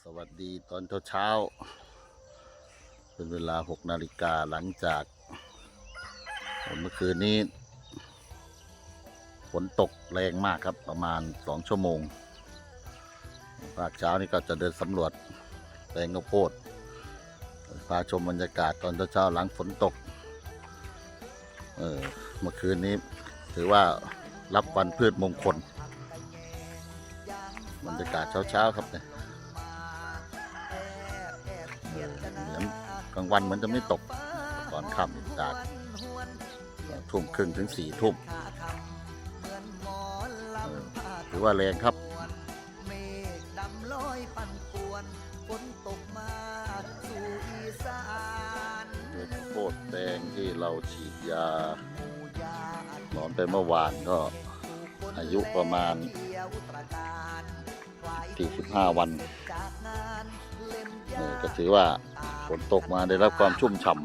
สวัสดีตอนเช้าๆเป็นเวลา6นาฬิกาหลังจากเมื่อคืนนี้ฝนตกแรงมากครับประมาณ2ชั่วโมงภาคเช้านี่ก็จะเดินสำรวจแปลงข้าวโพดพาชมบรรยากาศตอนเช้าๆหลังฝนตกเออเมื่อคืนนี้ถือว่ารับวันพืชมงคลบรรยากาศเช้าๆครับเนี่ย กลางวันเหมือนจะไม่ตก ตอนค่ำจากทุ่มครึ่งถึงสี่ทุ่มเออถือว่าแรงครับเมฆดำลอยปั่นป่วนฝนตกมาสู่อีสานเม็ดข้าวโพดแดงที่เราฉีดยาหมู่ยาหนอนไปเมื่อวานก็อายุประมาณเที่ยวตระการควาย45 วันจากงานเล่มเออก็ถือว่า ฝนตกมาได้รับความชุ่มฉ่ำ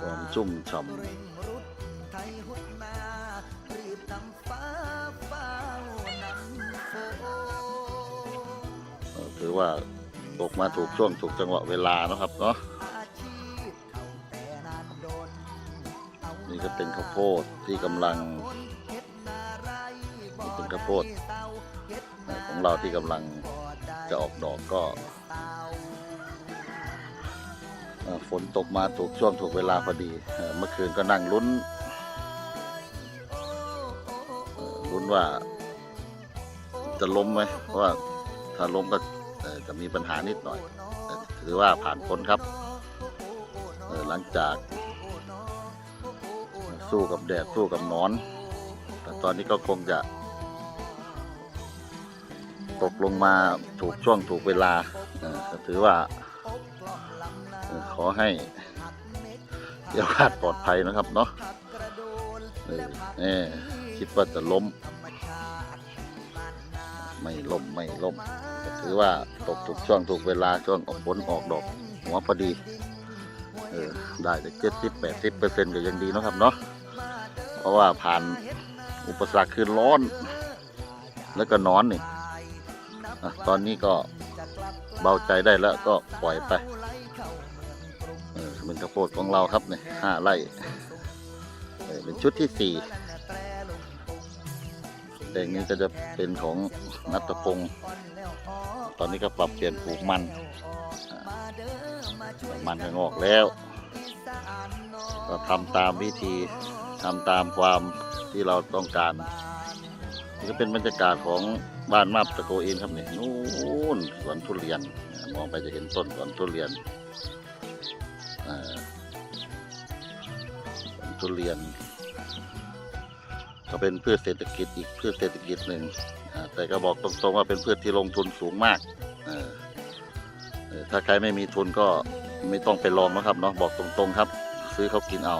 ความชุ่มฉ่ำถือว่าตกมาถูกช่วงถูกจังหวะเวลานะครับเนาะนี่ก็เป็นข้าวโพดที่กำลังเฮ็นาไรบ่นี่เป็นข้าวโพด ของเราที่กำลังจะออกดอกก็ฝนตกมาถูกช่วงถูกเวลาพอดี เมื่อคืนก็นั่งลุ้นลุ้นว่า จะล้มไหมเพราะว่าถ้าล้มก็จะมีปัญหานิดหน่อย ถือว่าผ่านพ้นครับ หลังจาก สู้กับแดดสู้กับนอน แต่ตอนนี้ก็คงจะ ตกลงมาถูกช่วงถูกเวลาก็ถือว่า ขอให้เดี๋ยวขาดปลอดภัยนะครับเนาะเออเอ่คิดว่าจะล้ม ไม่ล้มไม่ล้มก็ถือว่าตกถูกช่วงถูกเวลาช่วงออกผลออกดอกหัวพอดี เออได้แต่เจ็ดสิบแปดสิบเปอร์เซ็นต์ก็ยังดีนะครับเนาะเพราะว่าผ่านอุปสรรคคือร้อน แล้วก็นอนนี่ ตอนนี้ก็เบาใจได้แล้วก็ปล่อยไปเออเป็นข้าวโพดของเราครับเนี่ยห้าไร่เออเป็นชุดที่สี่แปลงนี้ก็จะเป็นของนัตพงศ์ตอนนี้ก็ปรับเปลี่ยนปลูกมันอ่มันก็งอกแล้ว ก็ทำตามวิธีทำตามความที่เราต้องการนี่ก็เป็นบรรยากาศของ บ้านมาบตะโกเองครับเนี่ยนู่นสวนทุเรียน มองไปจะเห็นต้นสวนทุเรียนอ่าสวนทุเรียน ก็เป็นพืชเศรษฐกิจอีกพืชเศรษฐกิจหนึ่งอ่าแต่ก็บอกตรงๆว่าเป็นพืชที่ลงทุนสูงมากเออเออถ้าใครไม่มีทุนก็ไม่ต้องไปลองนะครับเนาะบอกตรงๆครับ ซื้อเขากินเอา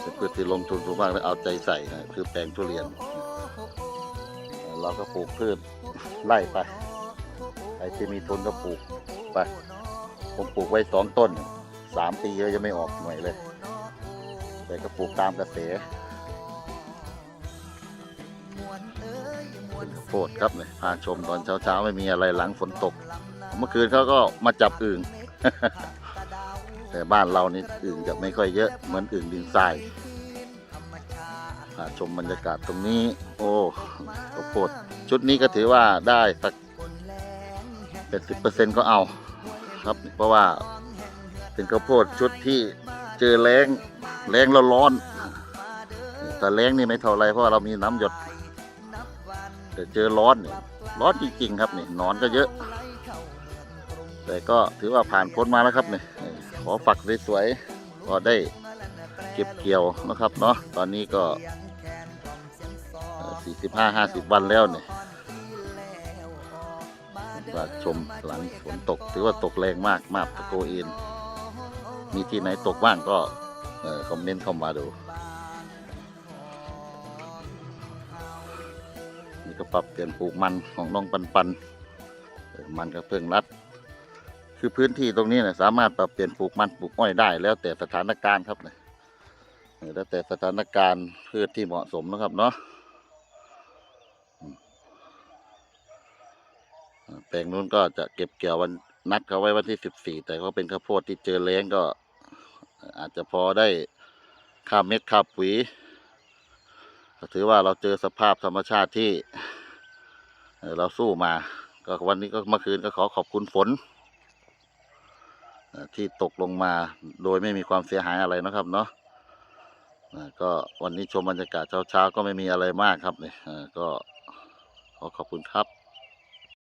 เป็นพืชที่ลงทุนสูงมากและเอาใจใส่นะคือแปลงทุเรียน เราก็ปลูกพืชไล่ไปใครที่มีทุนก็ปลูกไป ผมปลูกไว้สองต้นสามปีแล้วยังไม่ออกหน่วยเลย แต่ก็ปลูกตามกระแสเป็นข้าวโพดครับเนี่ยพาชมตอนเช้าๆไม่มีอะไรหลังฝนตก เมื่อคืนเขาก็มาจับอึ่งแต่บ้านเรานี่อึ่งจะไม่ค่อยเยอะเหมือนอึ่งดินทราย ชมบรรยากาศตรงนี้ โอ้ข้าวโพดชุดนี้ก็ถือว่าได้สักเป็นสิบเปอร์เซ็นต์ก็เอาครับ เพราะว่าเป็นข้าวโพดชุดที่เจอแรงแรงแล้วร้อน แต่แรงนี่ไม่เท่าไรเพราะาเรามีน้ำหยด แต่เจอร้อนนี่ร้อนจริงๆครับนี่นอนก็เยอะ แต่ก็ถือว่าผ่านพ้นมาแล้วครับนี่ขอฝักสวยๆก็ได้เก็บเกี่ยวนะครับเนาะตอนนี้ก็ สี่สิบห้าห้าสิบวันแล้วเนี่ยว่าชมหลังฝนตก ถือว่าตกแรงมากมากตะโกเอนมีที่ไหนตกบ้างก็คอมเมนต์เข้ามาดู นี่ก็ปรับเปลี่ยนปลูกมันของน้องปันปันมันก็เพิ่งรัด คือพื้นที่ตรงนี้เนี่ยสามารถปรับเปลี่ยนปลูกมันปลูกอ้อยได้ แล้วแต่สถานการณ์ครับเนี่ยแล้วแต่สถานการณ์พืชที่เหมาะสมนะครับเนาะ แปลงนู้นก็จะเก็บเกี่ยววันนัดเขาไว้วันที่สิบสี่แต่เขาเป็นข้าวโพดที่เจอแล้งก็ อาจจะพอได้ค่าเม็ดค่าปุ๋ยถือว่าเราเจอสภาพธรรมชาติที่เราสู้มา ก็วันนี้ก็เมื่อคืนก็ขอขอบคุณฝนที่ตกลงมาโดยไม่มีความเสียหายอะไรนะครับเนาะก็วันนี้ชมบรรยากาศเช้าๆก็ไม่มีอะไรมากครับเนี่ยก็ขอขอบคุณครับ